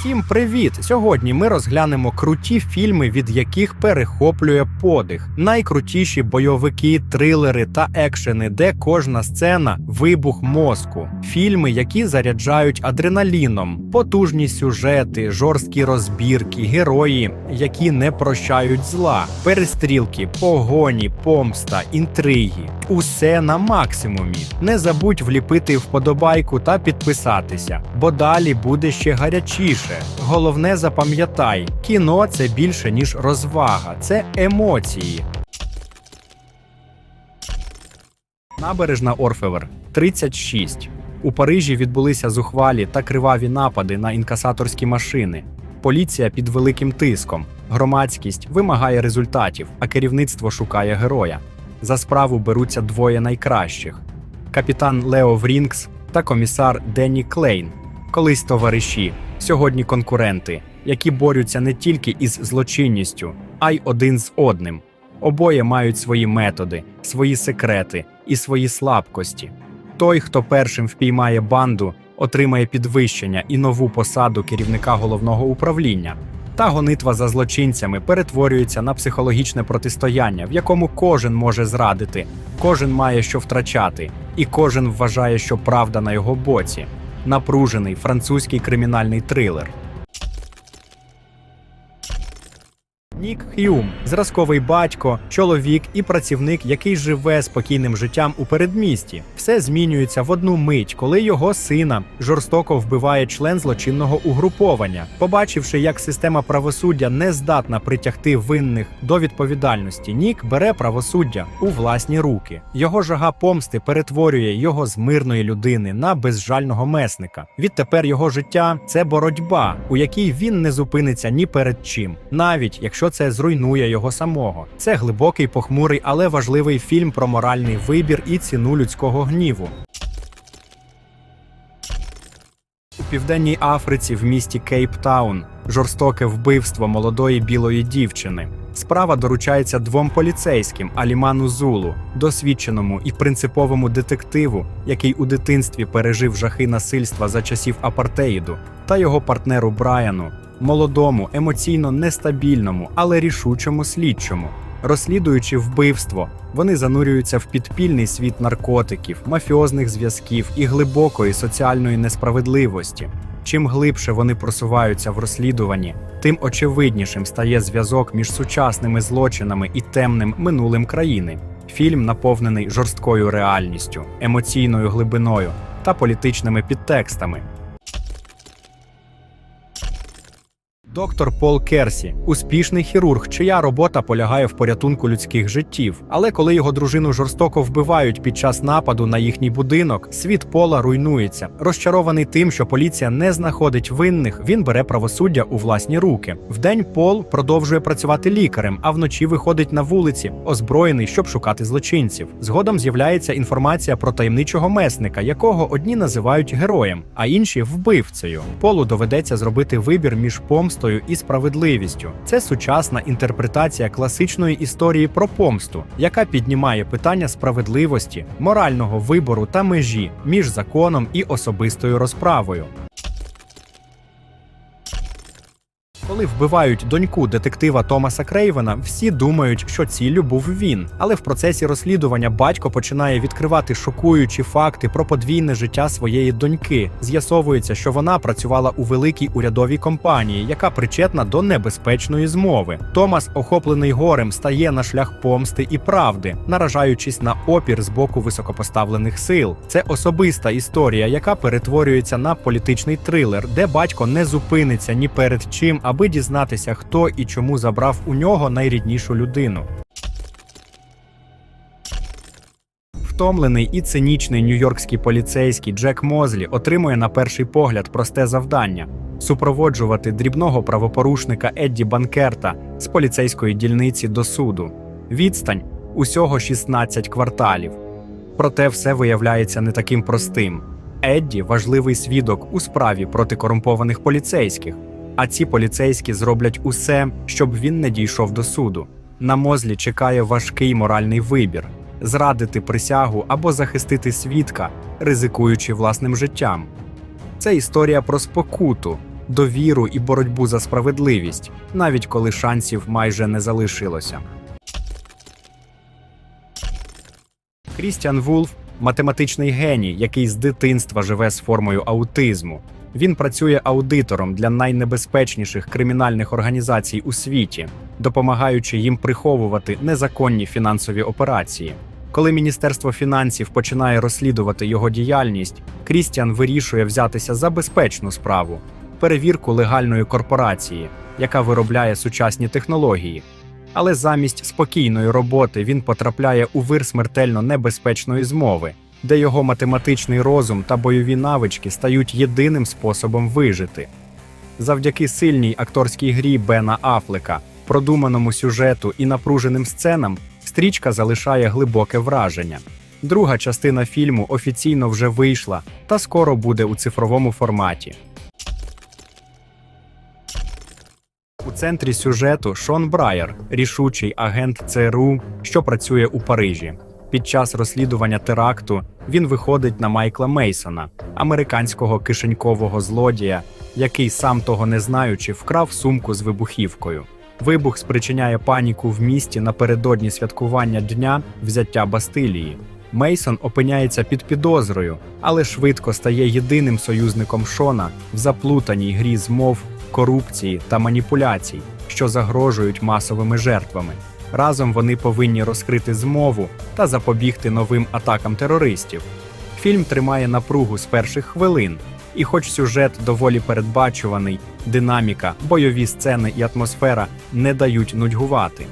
Всім привіт! Сьогодні ми розглянемо круті фільми, від яких перехоплює подих. Найкрутіші бойовики, трилери та екшени, де кожна сцена вибух мозку. Фільми, які заряджають адреналіном, потужні сюжети, жорсткі розбірки, герої, які не прощають зла, перестрілки, погоні, помста, інтриги. Усе на максимумі. Не забудь вліпити вподобайку та підписатися, бо далі буде ще гарячіше. Головне запам'ятай, кіно це більше ніж розвага, це емоції. Набережна Орфевер 36. У Парижі відбулися зухвалі та криваві напади на інкасаторські машини. Поліція під великим тиском. Громадськість вимагає результатів, а керівництво шукає героя. За справу беруться двоє найкращих: капітан Лео Врінкс та комісар Денні Клейн. Колись товариші, сьогодні конкуренти, які борються не тільки із злочинністю, а й один з одним. Обоє мають свої методи, свої секрети і свої слабкості. Той, хто першим впіймає банду, отримає підвищення і нову посаду керівника головного управління. Та гонитва за злочинцями перетворюється на психологічне протистояння, в якому кожен може зрадити, кожен має що втрачати, і кожен вважає, що правда на його боці. Напружений французький кримінальний трилер. Нік Х'юм зразковий батько, чоловік і працівник, який живе спокійним життям у передмісті. Все змінюється в одну мить, коли його сина жорстоко вбиває член злочинного угруповання. Побачивши, як система правосуддя не здатна притягти винних до відповідальності, Нік бере правосуддя у власні руки. Його жага помсти перетворює його з мирної людини на безжального месника. Відтепер його життя це боротьба, у якій він не зупиниться ні перед чим, навіть якщо це зруйнує його самого. Це глибокий, похмурий, але важливий фільм про моральний вибір і ціну людського гніву. У південній Африці в місті Кейптаун жорстоке вбивство молодої білої дівчини. Справа доручається двом поліцейським Аліману Зулу, досвідченому і принциповому детективу, який у дитинстві пережив жахи насильства за часів апартеїду, та його партнеру Брайану, молодому, емоційно нестабільному, але рішучому слідчому. Розслідуючи вбивство, вони занурюються в підпільний світ наркотиків, мафіозних зв'язків і глибокої соціальної несправедливості. Чим глибше вони просуваються в розслідуванні, тим очевиднішим стає зв'язок між сучасними злочинами і темним минулим країни. Фільм наповнений жорсткою реальністю, емоційною глибиною та політичними підтекстами. Доктор Пол Керсі успішний хірург, чия робота полягає в порятунку людських життів. Але коли його дружину жорстоко вбивають під час нападу на їхній будинок, світ Пола руйнується. Розчарований тим, що поліція не знаходить винних, він бере правосуддя у власні руки. Вдень Пол продовжує працювати лікарем, а вночі виходить на вулиці, озброєний, щоб шукати злочинців. Згодом з'являється інформація про таємничого месника, якого одні називають героєм, а інші вбивцею. Полу доведеться зробити вибір між помстою і справедливістю. Це сучасна інтерпретація класичної історії про помсту, яка піднімає питання справедливості, морального вибору та межі між законом і особистою розправою. Коли вбивають доньку детектива Томаса Крейвена, всі думають, що ціллю був він. Але в процесі розслідування батько починає відкривати шокуючі факти про подвійне життя своєї доньки. З'ясовується, що вона працювала у великій урядовій компанії, яка причетна до небезпечної змови. Томас, охоплений горем, стає на шлях помсти і правди, наражаючись на опір з боку високопоставлених сил. Це особиста історія, яка перетворюється на політичний трилер, де батько не зупиниться ні перед чим, аби дізнатися, хто і чому забрав у нього найріднішу людину. Втомлений і цинічний нью-йоркський поліцейський Джек Мозлі отримує на перший погляд просте завдання супроводжувати дрібного правопорушника Едді Банкерта з поліцейської дільниці до суду. Відстань усього 16 кварталів. Проте все виявляється не таким простим. Едді важливий свідок у справі проти корумпованих поліцейських. А ці поліцейські зроблять усе, щоб він не дійшов до суду. На Мозлі чекає важкий моральний вибір: зрадити присягу або захистити свідка, ризикуючи власним життям. Це історія про спокуту, довіру і боротьбу за справедливість, навіть коли шансів майже не залишилося. Крістіан Вулф математичний геній, який з дитинства живе з формою аутизму. Він працює аудитором для найнебезпечніших кримінальних організацій у світі, допомагаючи їм приховувати незаконні фінансові операції. Коли Міністерство фінансів починає розслідувати його діяльність, Крістіан вирішує взятися за безпечну справу перевірку легальної корпорації, яка виробляє сучасні технології. Але замість спокійної роботи він потрапляє у вир смертельно небезпечної змови, де його математичний розум та бойові навички стають єдиним способом вижити. Завдяки сильній акторській грі Бена Афлека, продуманому сюжету і напруженим сценам, стрічка залишає глибоке враження. Друга частина фільму офіційно вже вийшла та скоро буде у цифровому форматі. У центрі сюжету Шон Брайер, рішучий агент ЦРУ, що працює у Парижі. Під час розслідування теракту він виходить на Майкла Мейсона, американського кишенькового злодія, який, сам того не знаючи, вкрав сумку з вибухівкою. Вибух спричиняє паніку в місті напередодні святкування дня взяття Бастилії. Мейсон опиняється під підозрою, але швидко стає єдиним союзником Шона в заплутаній грі змов, корупції та маніпуляцій, що загрожують масовими жертвами. Разом вони повинні розкрити змову та запобігти новим атакам терористів. Фільм тримає напругу з перших хвилин, і, хоч сюжет доволі передбачуваний, динаміка, бойові сцени і атмосфера не дають нудьгувати.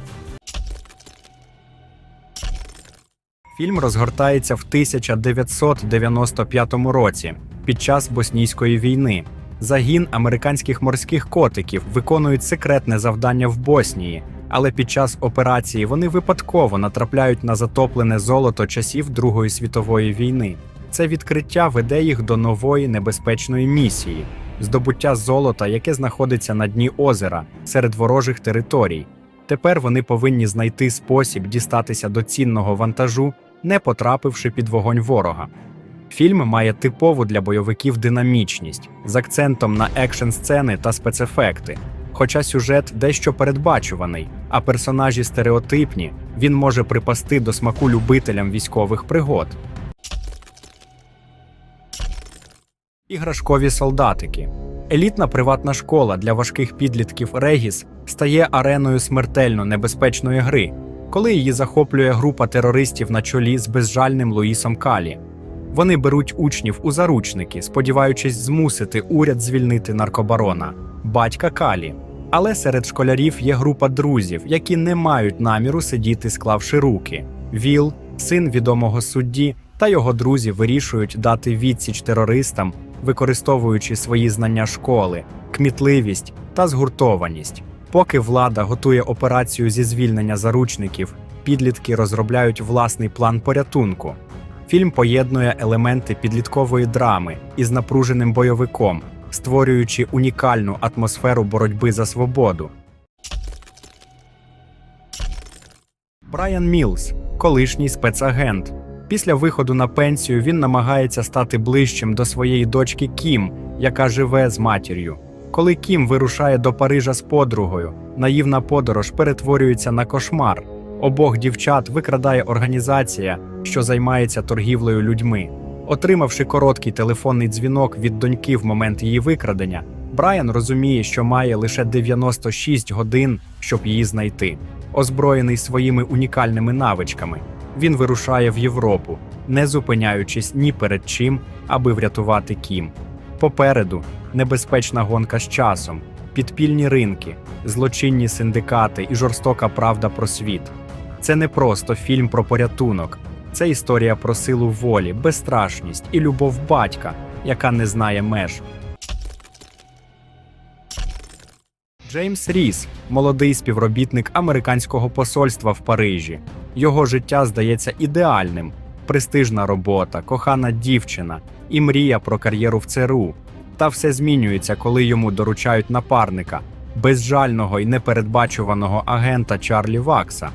Фільм розгортається в 1995 році під час боснійської війни. Загін американських морських котиків виконують секретне завдання в Боснії, але під час операції вони випадково натрапляють на затоплене золото часів Другої світової війни. Це відкриття веде їх до нової небезпечної місії здобуття золота, яке знаходиться на дні озера серед ворожих територій. Тепер вони повинні знайти спосіб дістатися до цінного вантажу, не потрапивши під вогонь ворога. Фільм має типову для бойовиків динамічність з акцентом на екшн сцени та спецефекти. Хоча сюжет дещо передбачуваний, а персонажі стереотипні, він може припасти до смаку любителям військових пригод. Іграшкові солдатики. Елітна приватна школа для важких підлітків Регіс стає ареною смертельно небезпечної гри, коли її захоплює група терористів на чолі з безжальним Луїсом Калі. Вони беруть учнів у заручники, сподіваючись змусити уряд звільнити наркобарона, батька Калі. Але серед школярів є група друзів, які не мають наміру сидіти, склавши руки. Віл, син відомого судді, та його друзі вирішують дати відсіч терористам, використовуючи свої знання школи, кмітливість та згуртованість. Поки влада готує операцію зі звільнення заручників, підлітки розробляють власний план порятунку. Фільм поєднує елементи підліткової драми із напруженим бойовиком, створюючи унікальну атмосферу боротьби за свободу. Брайан Мілс, колишній спецагент. Після виходу на пенсію він намагається стати ближчим до своєї дочки Кім, яка живе з матір'ю. Коли Кім вирушає до Парижа з подругою, наївна подорож перетворюється на кошмар. Обох дівчат викрадає організація, що займається торгівлею людьми. Отримавши короткий телефонний дзвінок від доньки в момент її викрадення, Брайан розуміє, що має лише 96 годин, щоб її знайти. Озброєний своїми унікальними навичками, він вирушає в Європу, не зупиняючись ні перед чим, аби врятувати Кім. Попереду небезпечна гонка з часом, підпільні ринки, злочинні синдикати і жорстока правда про світ. Це не просто фільм про порятунок, це історія про силу волі, безстрашність і любов батька, яка не знає меж. Джеймс Ріс молодий співробітник американського посольства в Парижі. Його життя здається ідеальним: престижна робота, кохана дівчина і мрія про кар'єру в ЦРУ. Та все змінюється, коли йому доручають напарника, безжального і непередбачуваного агента Чарлі Вакса.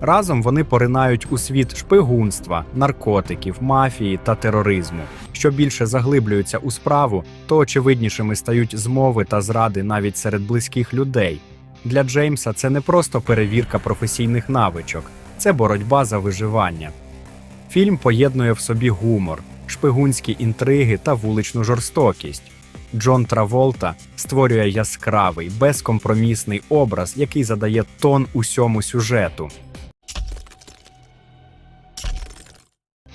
Разом вони поринають у світ шпигунства, наркотиків, мафії та тероризму. Що більше заглиблюються у справу, то очевиднішими стають змови та зради навіть серед близьких людей. Для Джеймса це не просто перевірка професійних навичок, це боротьба за виживання. Фільм поєднує в собі гумор, шпигунські інтриги та вуличну жорстокість. Джон Траволта створює яскравий, безкомпромісний образ, який задає тон усьому сюжету.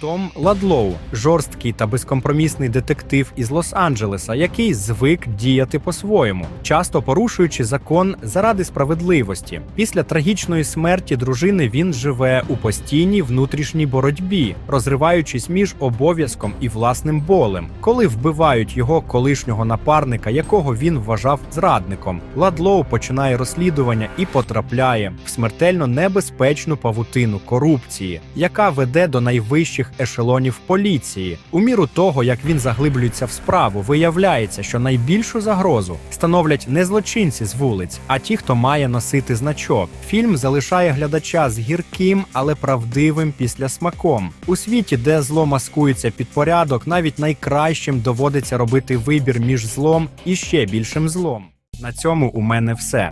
Том Ладлоу жорсткий та безкомпромісний детектив із Лос-Анджелеса, який звик діяти по-своєму, часто порушуючи закон заради справедливості. Після трагічної смерті дружини він живе у постійній внутрішній боротьбі, розриваючись між обов'язком і власним болем, коли вбивають його колишнього напарника, якого він вважав зрадником. Ладлоу починає розслідування і потрапляє в смертельно небезпечну павутину корупції, яка веде до найвищих ешелонів поліції. У міру того, як він заглиблюється в справу, виявляється, що найбільшу загрозу становлять не злочинці з вулиць, а ті, хто має носити значок. Фільм залишає глядача з гірким, але правдивим післясмаком. У світі, де зло маскується під порядок, навіть найкращим доводиться робити вибір між злом і ще більшим злом. На цьому у мене все.